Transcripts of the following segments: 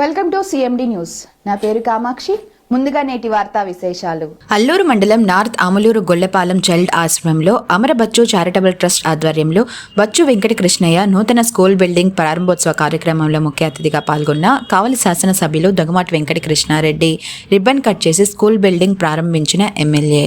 Welcome to CMD news నా పేరు కామాక్షి. ముందుగా నేటి వార్తా విశేషాలు. అల్లూరు మండలం నార్త్ ఆమలూరు గొల్లపాలెం చైల్డ్ ఆశ్రమంలో అమరబచ్చు చారిటబుల్ ట్రస్ట్ ఆధ్వర్యంలో బచ్చు వెంకట కృష్ణయ్య నూతన స్కూల్ బిల్డింగ్ ప్రారంభోత్సవ కార్యక్రమంలో ముఖ్య అతిథిగా పాల్గొన్న కావలి శాసనసభ్యులు దగ్గమాటి వెంకట కృష్ణారెడ్డి రిబ్బన్ కట్ చేసి స్కూల్ బిల్డింగ్ ప్రారంభించిన ఎమ్మెల్యే.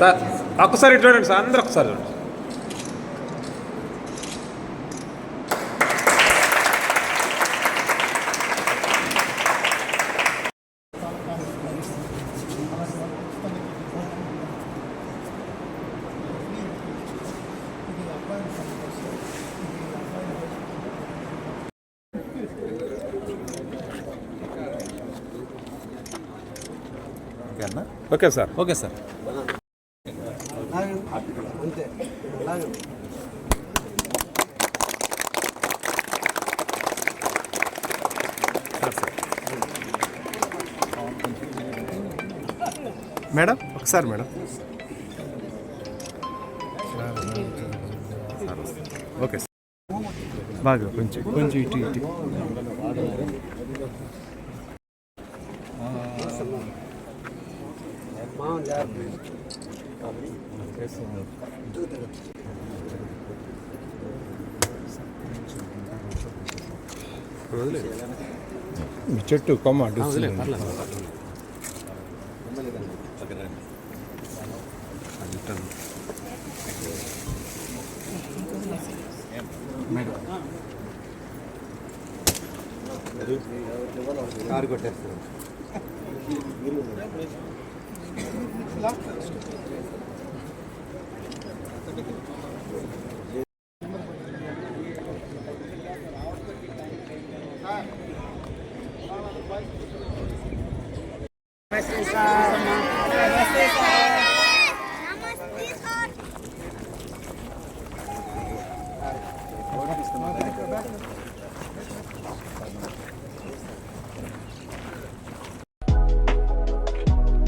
సార్ ఒక్కసారి ఇటు చూడండి సార్ అందరూ ఒకసారి చూడండి. ఓకేనా okay sir. Okay sir. Madam ఒకసారి మేడం. Okay sir. బాగా కొంచెం కొంచెం ఇటు ఇటు. చెట్టు కొమ్మ కారు కొట్టేస్తారు Namaste sir. Namaste sir. Namaste sir.